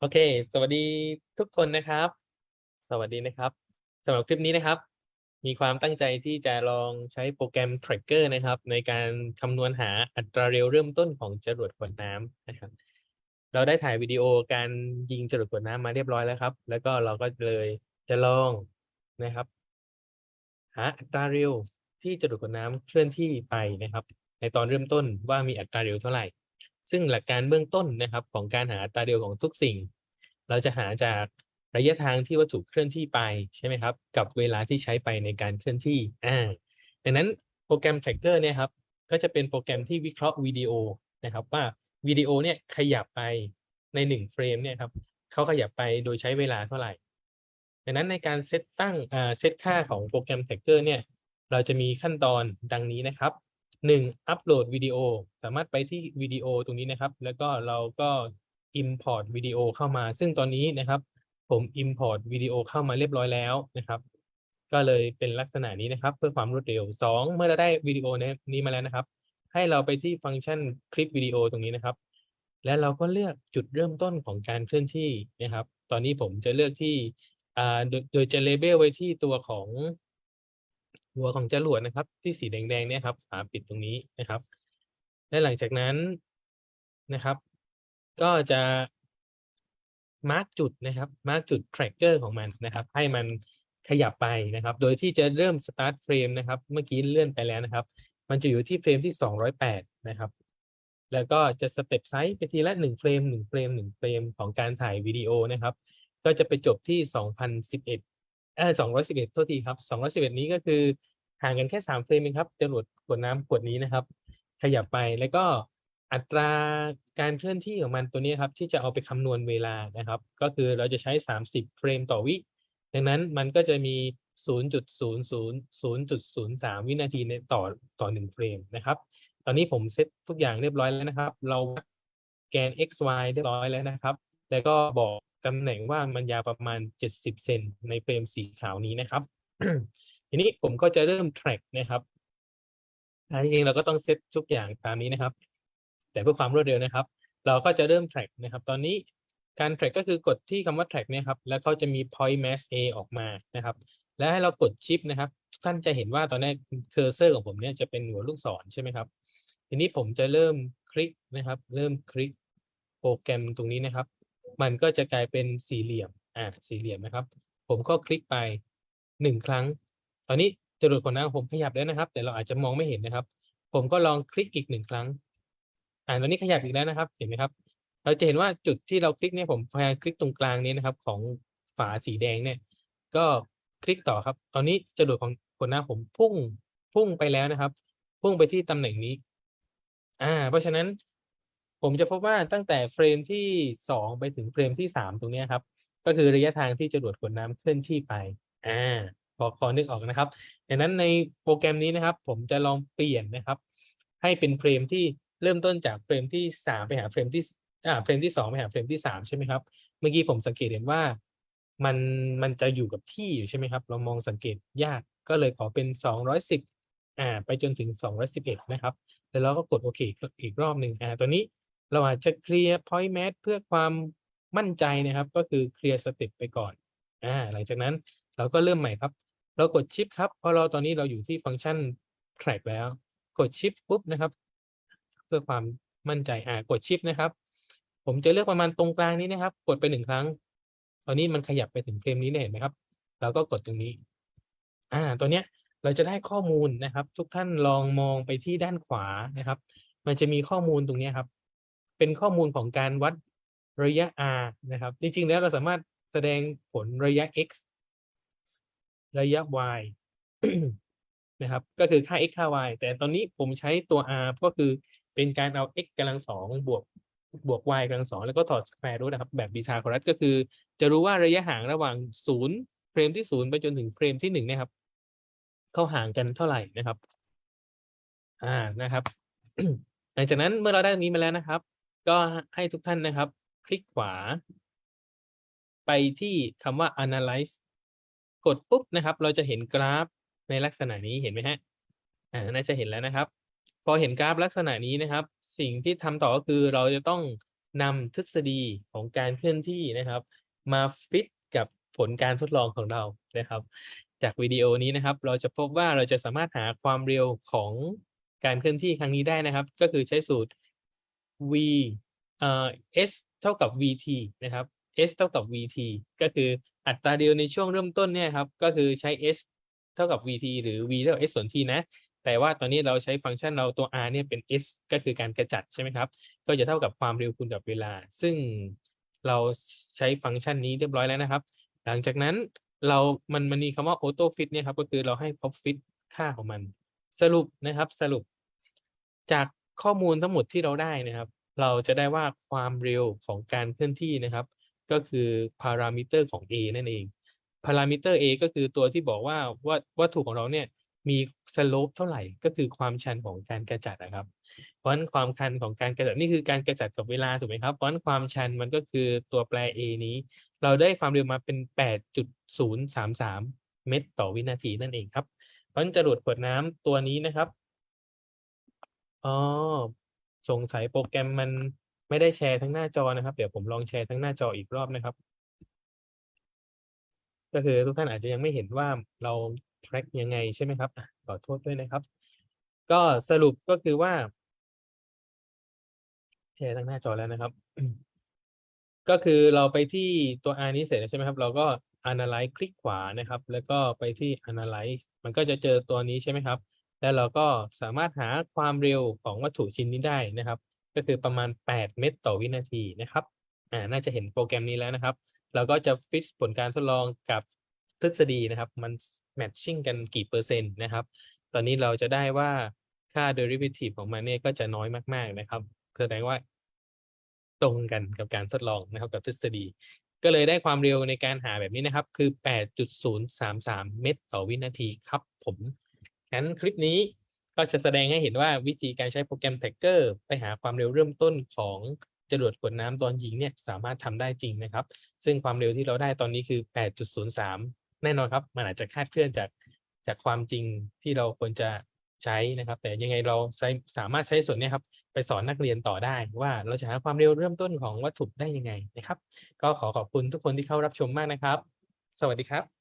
โอเค สวัสดีทุกคนนะครับ สวัสดีนะครับสำหรับคลิปนี้นะครับ มีความตั้งใจที่จะลองใช้โปรแกรม Tracker นะครับ ในการคำนวณหาอัตราเร็วเริ่มต้นของจรวดขวดน้ำนะครับ เราได้ถ่ายวิดีโอการยิงจรวดขวดน้ำมาเรียบร้อยแล้วครับ แล้วก็เราก็เลยจะลองนะครับ หาอัตราเร็วที่จรวดขวดน้ำเคลื่อนที่ไปนะครับ ในตอนเริ่มต้นว่ามีอัตราเร็วเท่าไหร่ ซึ่งหลักการเบื้องต้นนะครับ ของการหาอัตราเร็วของทุกสิ่ง เราจะหาจากระยะทางที่วัตถุเคลื่อนที่ไปใช่ไหมครับ กับเวลาที่ใช้ไปในการเคลื่อนที่อ่าดังนั้นโปรแกรม Tracker เนี่ยครับก็จะเป็นโปรแกรมที่วิเคราะห์วิดีโอนะครับ ว่าวิดีโอเนี่ยขยับไปในหนึ่งเฟรมเนี่ยครับเขาขยับไปโดยใช้เวลาเท่าไหร่ดังนั้นในการเซตตั้งอ่าเซตค่าของโปรแกรม Tracker เนี่ย เราจะมีขั้นตอนดังนี้นะครับ หนึ่งอัปโหลดวิดีโอ สามารถไปที่วิดีโอตรงนี้นะครับ แล้วก็เราก็ import วิดีโอเข้ามา ซึ่งตอนนี้นะครับ ผม import วิดีโอเข้ามาเรียบร้อยแล้วนะครับ ก็เลยเป็นลักษณะนี้นะครับ เพื่อความรวดเร็วสองเมื่อเราได้วิดีโอนี้มาแล้วนะครับ ให้เราไปที่ฟังก์ชันคลิปวิดีโอตรงนี้นะครับ และเราก็เลือกจุดเริ่มต้นของการเคลื่อนที่นะครับ ตอนนี้ผมจะเลือกที่อ่าโดยโดยจะเลเบลไว้ที่ตัวของ หัวของจรวดนะครับ ที่สีแดงๆเนี่ยครับฝาปิดตรงนี้นะครับ และหลังจากนั้นนะครับ ก็จะมาร์กจุดนะครับมาร์กจุด tracker ของมันนะครับ ให้มันขยับไปนะครับ โดยที่จะเริ่ม start frame นะครับ เมื่อกี้เลื่อนไปแล้วนะครับ มันจะอยู่ที่เฟรมที่ 208 นะครับ แล้วก็จะสเต็ปไซส์ไปทีละ1เฟรม1เฟรม1เฟรมของการถ่ายวิดีโอนะครับ ก็จะไปจบที่ 2011 เออ211โทษทีครับ211นี้ก็คือห่างกันแค่3เฟรมเองครับจรวดขวดน้ำขวดนี้นะครับ ขยับไปแล้วก็อัตราการเคลื่อนที่ของมันตัวนี้ครับ ที่จะเอาไปคำนวณเวลานะครับ ก็คือเราจะใช้30เฟรมต่อวิดังนั้นมันก็จะมี0.00 0.03วินาทีในต่อต่อ1เฟรมนะครับ ตอนนี้ผมเซตทุกอย่างเรียบร้อยแล้วนะครับ เราวัดแกน x y เรียบร้อยแล้วนะครับ แล้วก็บอก ตำแหน่งว่ามันยาวประมาณ 70 เซนในเฟรมสีขาวนี้นะครับ ทีนี้ผมก็จะเริ่ม track นะครับอันนี้เราก็ต้องเซตทุกอย่างตามนี้นะครับ แต่เพื่อความรวดเร็วนะครับ เราก็จะเริ่ม track นะครับ ตอนนี้การ track ก็คือกดที่คำว่า track นี่ยครับ แล้วเขาจะมี point mass A ออกมานะครับ และให้เรากดชิปนะครับ ท่านจะเห็นว่าตอนนี้เคอร์เซอร์ของผมเนี่ยจะเป็นหัวลูกศรใช่ไหมครับ ทีนี้ผมจะเริ่มคลิกนะครับ เริ่มคลิกโปรแกรมตรงนี้นะครับ มันก็จะกลายเป็นสี่เหลี่ยม อ่า สี่เหลี่ยมนะครับ ผมก็คลิกไปหนึ่งครั้ง ตอนนี้จรวดขนน้ำผมขยับแล้วนะครับ แต่เราอาจจะมองไม่เห็นนะครับ ผมก็ลองคลิกอีกหนึ่งครั้ง อ่า ตอนนี้ขยับอีกแล้วนะครับ เห็นไหมครับ เราจะเห็นว่าจุดที่เราคลิกเนี่ยผมพยายามคลิกตรงกลางนี้นะครับ ของฝาสีแดงเนี่ย ก็คลิกต่อครับ ตอนนี้จรวดของขนน้ำผมพุ่ง พุ่งไปแล้วนะครับ พุ่งไปที่ตำแหน่งนี้ อ่า เพราะฉะนั้น ผมจะพบว่าตั้งแต่เฟรมที่สองไปถึงเฟรมที่สามตรงนี้ครับ ก็คือระยะทางที่จรวดขนน้ำเคลื่อนที่ไปอ่าพอพอนึกออกนะครับดังนั้นในโปรแกรมนี้นะครับ ผมจะลองเปลี่ยนนะครับ ให้เป็นเฟรมที่เริ่มต้นจากเฟรมที่สามไปหาเฟรมที่อ่าเฟรมที่สองไปหาเฟรมที่สามใช่ไหมครับ เมื่อกี้ผมสังเกตเห็นว่ามันมันจะอยู่กับที่อยู่ใช่ไหมครับ เรามองสังเกตยากก็เลยขอเป็นสองร้อยสิบอ่าไปจนถึงสองร้อยสิบเอ็ดนะครับ แล้วเราก็กดโอเคอีกรอบหนึ่งอ่าตัวนี้ เราอาจจะเคลียร์ point mass เพื่อความมั่นใจนะครับ ก็คือเคลียร์สเต็ปไปก่อนอ่าหลังจากนั้นเราก็เริ่มใหม่ครับ เรากดชิปครับเพราะเราตอนนี้เราอยู่ที่ฟังก์ชัน track แล้ว กดชิปปุ๊บนะครับ เพื่อความมั่นใจอ่ากดชิปนะครับ ผมจะเลือกประมาณตรงกลางนี้นะครับ กดไปหนึ่งครั้ง ตอนนี้มันขยับไปถึงเฟรมนี้เนี่ยเห็นไหมครับเราก็กดตรงนี้ อ่า ตัวเนี้ยเราจะได้ข้อมูลนะครับ ทุกท่านลองมองไปที่ด้านขวานะครับ มันจะมีข้อมูลตรงนี้ครับ เป็นข้อมูลของการวัดระยะ r นะครับ จริง ๆ แล้วเราสามารถแสดงผลระยะ x ระยะ y นะครับ ก็คือค่า x ค่า y แต่ตอนนี้ผมใช้ตัว r ก็คือเป็นการเอา x กำลังสองบวกบวก y กำลังสองแล้วก็ถอด square root นะครับ แบบบีทาคอรัสก็คือ จะรู้ว่าระยะห่างระหว่างศูนย์เฟรมที่ศูนย์ไปจนถึงเฟรมที่หนึ่งนี่ยครับ เข้าห่างกันเท่าไหร่นะครับ อ่านะครับ หลังจากนั้นเมื่อเราได้ตรงนี้มาแล้วนะครับ ก็ให้ทุกท่านนะครับ คลิกขวา ไปที่คำว่า analyze กดปุ๊บนะครับ เราจะเห็นกราฟในลักษณะนี้เห็นไหมฮะอ่าน่าจะเห็นแล้วนะครับ พอเห็นกราฟลักษณะนี้นะครับ สิ่งที่ทำต่อก็คือเราจะต้องนำทฤษฎีของการเคลื่อนที่นะครับ มาฟิตกับผลการทดลองของเรานะครับ จากวิดีโอนี้นะครับ เราจะพบว่าเราจะสามารถหาความเร็วของการเคลื่อนที่ครั้งนี้ได้นะครับ ก็คือใช้สูตร v เอ่อ s เท่ากับ vt นะครับ s เท่ากับ vt ก็คืออัตราเร็วในช่วงเริ่มต้นเนี่ยครับ ก็คือใช้ s เท่ากับ vt หรือ v เท่ากับ s ส่วน t นะ แต่ว่าตอนนี้เราใช้ฟังก์ชันเราตัว r เนี่ยเป็น s ก็คือการกระจัดใช่ไหมครับ ก็จะเท่ากับความเร็วคูณกับเวลา ซึ่งเราใช้ฟังก์ชันนี้เรียบร้อยแล้วนะครับ หลังจากนั้นเรามันมันมีคำว่า auto fit เนี่ยครับ ก็คือเราให้ pop fit ค่าของมัน สรุปนะครับ สรุป จาก ข้อมูลทั้งหมดที่เราได้นะครับ เราจะได้ว่าความเร็วของการเคลื่อนที่นะครับ ก็คือพารามิเตอร์ของ a นั่นเองพารามิเตอร์ a ก็คือตัวที่บอกว่าว่าวัตถุของเราเนี่ยมีสโลปเท่าไหร่ก็คือความชันของการกระจัดนะครับ เพราะฉะนั้นความชันของการกระจัดนี่คือการกระจัดกับเวลาถูกไหมครับเพราะฉะนั้นความชันมันก็คือตัวแปร a นี้ เราได้ความเร็วมาเป็น 8.033 เมตรต่อวินาทีนั่นเองครับเพราะฉะนั้นจรวดขวดน้ำตัวนี้นะครับ อ๋อ สงสัยโปรแกรมมันไม่ได้แชร์ทั้งหน้าจอนะครับ เดี๋ยวผมลองแชร์ทั้งหน้าจออีกรอบนะครับ ก็คือทุกท่านอาจจะยังไม่เห็นว่าเรา track ยังไงใช่ไหมครับขอโทษด้วยนะครับ ก็สรุปก็คือว่า แชร์ทั้งหน้าจอแล้วนะครับ ก็คือเราไปที่ตัว R นี้เสร็จใช่ไหมครับ เราก็ analyze คลิกขวานะครับ แล้วก็ไปที่ analyze มันก็จะเจอตัวนี้ใช่ไหมครับ แล้วเราก็สามารถหาความเร็วของวัตถุชิ้นนี้ได้นะครับ ก็คือประมาณ 8 เมตรต่อวินาทีนะครับอ่าน่าจะเห็นโปรแกรมนี้แล้วนะครับ เราก็จะฟิตผลการทดลองกับทฤษฎีนะครับ มันแมทชิ่งกันกี่เปอร์เซ็นต์นะครับ ตอนนี้เราจะได้ว่าค่า derivative ของมันเนี่ยก็จะน้อยมากๆนะครับแสดงว่าตรงกันกับการทดลองนะครับกับทฤษฎี ก็เลยได้ความเร็วในการหาแบบนี้นะครับ คือ 8.033 เมตรต่อวินาทีครับผม งั้นคลิปนี้ก็จะแสดงให้เห็นว่าวิธีการใช้โปรแกรม Tracker ไปหาความเร็วเริ่มต้นของจรวดขวดน้ำตอนยิงเนี่ยสามารถทำได้จริงนะครับ ซึ่งความเร็วที่เราได้ตอนนี้คือ 8.03 แน่นอนครับ มันอาจจะคาดเคลื่อนจากจากความจริงที่เราควรจะใช้นะครับ แต่ยังไงเราใช้สามารถใช้ส่วนนี้ครับไปสอนนักเรียนต่อได้ ว่าเราจะหาความเร็วเริ่มต้นของวัตถุได้ยังไงนะครับ ก็ขอขอบคุณทุกคนที่เข้ารับชมมากนะครับ สวัสดีครับ